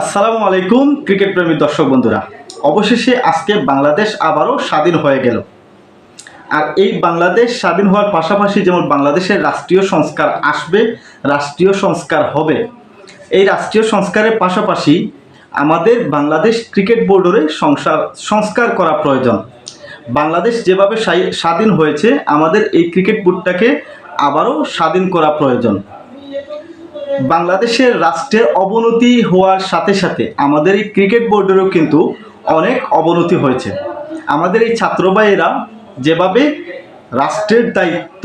আসসালামু আলাইকুম ক্রিকেট প্রেমী দর্শক বন্ধুরা। অবশেষে আজকে বাংলাদেশ আবারও স্বাধীন হয়ে গেল। আর এই বাংলাদেশ স্বাধীন হওয়ার পাশাপাশি যেমন বাংলাদেশের রাষ্ট্রীয় সংস্কার আসবে, রাষ্ট্রীয় সংস্কার হবে। এই রাষ্ট্রীয় সংস্কারের পাশাপাশি আমাদের বাংলাদেশ ক্রিকেট বোর্ডের সংসার, সংস্কার করা প্রয়োজন। বাংলাদেশ যেভাবে স্বাধীন হয়েছে, আমাদের এই ক্রিকেট বোর্ডটাকে আবারও স্বাধীন করা প্রয়োজন। বাংলাদেশের রাষ্ট্রের অবনতি হওয়ার সাথে সাথে আমাদের এই ক্রিকেট বোর্ডেরও কিন্তু অনেক অবনতি হয়েছে। আমাদের এই ছাত্রবাহীরা যেভাবে রাষ্ট্রের দায়িত্ব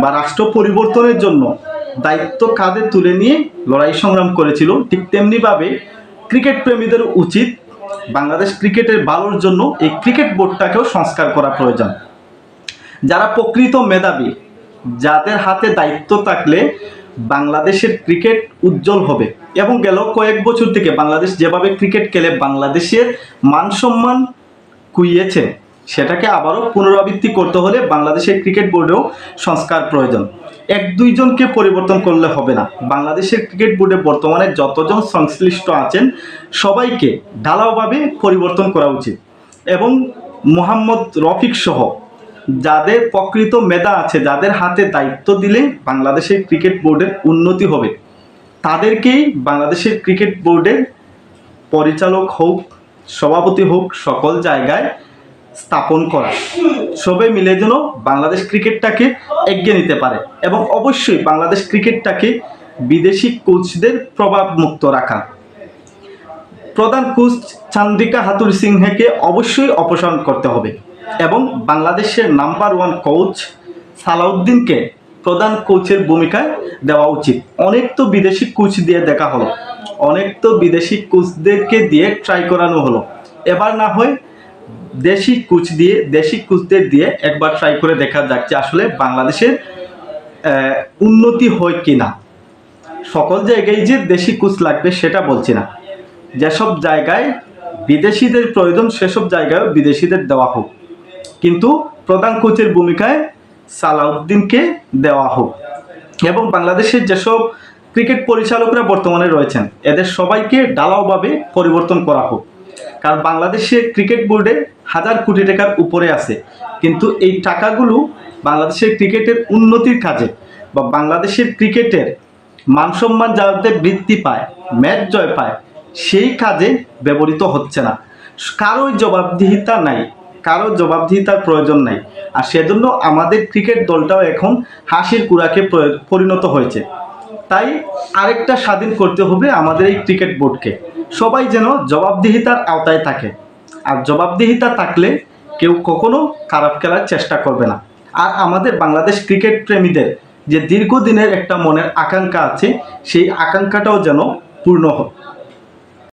বা রাষ্ট্র পরিবর্তনের জন্য দায়িত্ব কাঁধে তুলে নিয়ে লড়াই সংগ্রাম করেছিল, ঠিক তেমনিভাবে ক্রিকেট প্রেমীদের উচিত বাংলাদেশ ক্রিকেটের ভালোর জন্য এই ক্রিকেট বোর্ডটাকেও সংস্কার করা প্রয়োজন। যারা প্রকৃত মেধাবী যাদের হাতে দায়িত্ব থাকলে বাংলাদেশের ক্রিকেট উজ্জ্বল হবে। এবং গেল কয়েক বছর থেকে বাংলাদেশ যেভাবে ক্রিকেট খেলে বাংলাদেশের মান সম্মান কুইয়েছে, সেটাকে আবারও পুনরাবৃত্তি করতে হলে বাংলাদেশের ক্রিকেট বোর্ডেও সংস্কার প্রয়োজন। এক দুইজনকে পরিবর্তন করলে হবে না। বাংলাদেশের ক্রিকেট বোর্ডে বর্তমানে যতজন সংশ্লিষ্ট আছেন, সবাইকে ঢালাওভাবে পরিবর্তন করা উচিত। এবং মোহাম্মদ রফিক সহ যাদের প্রকৃত মেধা আছে, যাদের হাতে দায়িত্ব দিলে বাংলাদেশের ক্রিকেট বোর্ডের উন্নতি হবে। তাদেরকেই বাংলাদেশের ক্রিকেট বোর্ডের পরিচালক হোক, সভাপতি হোক, সকল জায়গায় স্থাপন করা। সবাই মিলে যেন বাংলাদেশ ক্রিকেটটাকে এগিয়ে নিতে পারে এবং অবশ্যই বাংলাদেশ ক্রিকেটটাকে বিদেশি কোচদের প্রভাব মুক্ত রাখা। প্রধান কোচ চান্দ্রিকা হাতুর সিংহকে অবশ্যই অপসারণ করতে হবে। এবং বাংলাদেশের নাম্বার ওয়ান কোচ সালাউদ্দিনকে প্রধান কোচের ভূমিকায় দেওয়া উচিত। অনেক তো বিদেশি কোচ দিয়ে দেখা হলো। অনেক তো বিদেশি কোচদেরকে দিয়ে ট্রাই করানো হলো। এবার না হয় দেশি কোচ দিয়ে, দেশি কোচদের দিয়ে একবার ট্রাই করে দেখা যাক যে আসলে বাংলাদেশের উন্নতি হয় কি না সকল জায়গায় যে দেশি কোচ লাগবে সেটা বলছি না। যেসব জায়গায় বিদেশিদের প্রয়োজন, সেসব জায়গায় বিদেশিদের দেওয়া হোক। কিন্তু প্রধান কোচের ভূমিকায় সালাউদ্দিনকে দেওয়া হোক। এবং বাংলাদেশের যেসব ক্রিকেট পরিচালকরা বর্তমানে রয়েছেন, এদের সবাইকে ডালাওভাবে পরিবর্তন করা হোক। কারণ বাংলাদেশে ক্রিকেট বোর্ডে হাজার কোটি টাকার উপরে আছে। কিন্তু এই টাকাগুলো বাংলাদেশের ক্রিকেটের উন্নতির কাজে বা বাংলাদেশের ক্রিকেটের মানসম্মান যাতে বৃদ্ধি পায়, ম্যাচ জয় পায়, সেই কাজে ব্যবহৃত হচ্ছে না। কারোই জবাবদিহিতা নাই। কারও জবাবদিহিতার প্রয়োজন নাই। আর সেজন্য আমাদের ক্রিকেট দলটাও এখন হাসির কুড়াকে পরিণত হয়েছে। তাই আরেকটা স্বাধীন করতে হবে আমাদের এই ক্রিকেট বোর্ডকে। সবাই যেন জবাবদিহিতার আওতায় থাকে। আর জবাবদিহিতা থাকলে কেউ কখনো খারাপ খেলার চেষ্টা করবে না। আর আমাদের বাংলাদেশ ক্রিকেট প্রেমীদের যে দীর্ঘদিনের একটা মনের আকাঙ্ক্ষা আছে, সেই আকাঙ্ক্ষাটাও যেন পূর্ণ হ-